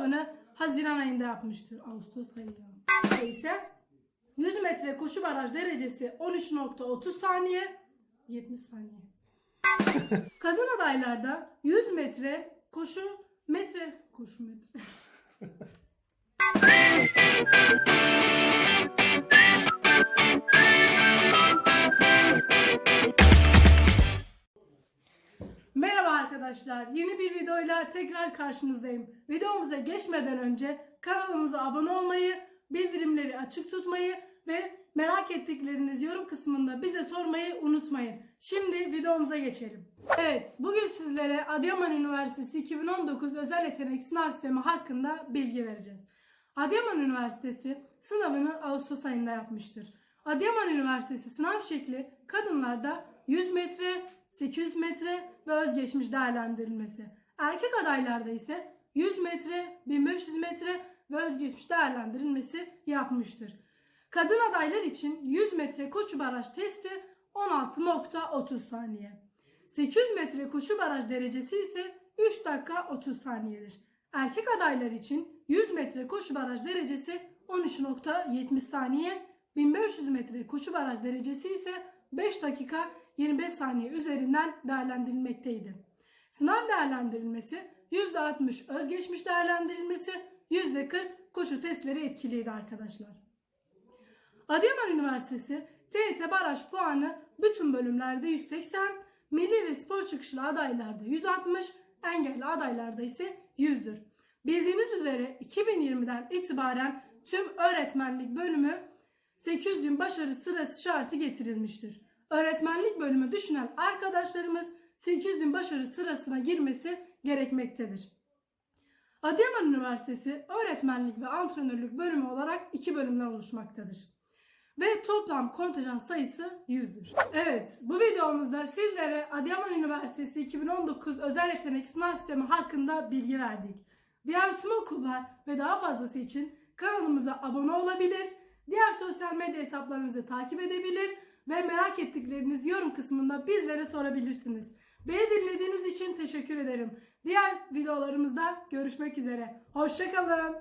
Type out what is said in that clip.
sınavını Haziran ayında yapmıştır. Ağustos ayı ya. Neyse 100 metre koşu baraj derecesi 13.30 saniye 70 saniye. Kadın adaylarda 100 metre koşu metre koşu metre. arkadaşlar. Yeni bir videoyla tekrar karşınızdayım. Videomuza geçmeden önce kanalımıza abone olmayı, bildirimleri açık tutmayı ve merak ettikleriniz yorum kısmında bize sormayı unutmayın. Şimdi videomuza geçelim. Evet, bugün sizlere Adıyaman Üniversitesi 2019 Özel Yetenek Sınav Sistemi hakkında bilgi vereceğiz. Adıyaman Üniversitesi sınavını Ağustos ayında yapmıştır. Adıyaman Üniversitesi sınav şekli kadınlarda 100 metre, 800 metre ve özgeçmiş değerlendirilmesi. Erkek adaylarda ise 100 metre, 1500 metre ve özgeçmiş değerlendirilmesi yapmıştır. Kadın adaylar için 100 metre koşu baraj testi 16.30 saniye. 800 metre koşu baraj derecesi ise 3 dakika 30 saniyedir. Erkek adaylar için 100 metre koşu baraj derecesi 13.70 saniye, 1500 metre koşu baraj derecesi ise 5 dakika 25 saniye üzerinden değerlendirilmekteydi. Sınav değerlendirilmesi %60 özgeçmiş değerlendirilmesi, %40 koşu testleri etkiliydi arkadaşlar. Adıyaman Üniversitesi TET baraj puanı bütün bölümlerde 180, milli ve spor çıkışlı adaylarda 160, engelli adaylarda ise 100'dür. Bildiğiniz üzere 2020'den itibaren tüm öğretmenlik bölümü 800 bin başarı sırası şartı getirilmiştir. Öğretmenlik bölümü düşünen arkadaşlarımız 800 bin başarı sırasına girmesi gerekmektedir. Adıyaman Üniversitesi öğretmenlik ve antrenörlük bölümü olarak iki bölümden oluşmaktadır. Ve toplam kontenjan sayısı 100'dür. Evet, bu videomuzda sizlere Adıyaman Üniversitesi 2019 Özel Yetenek Sınav Sistemi hakkında bilgi verdik. Diğer tüm okullar ve daha fazlası için kanalımıza abone olabilir, diğer sosyal medya hesaplarımızı takip edebilir ve merak ettiklerinizi yorum kısmında bizlere sorabilirsiniz. Beni dinlediğiniz için teşekkür ederim. Diğer videolarımızda görüşmek üzere. Hoşçakalın.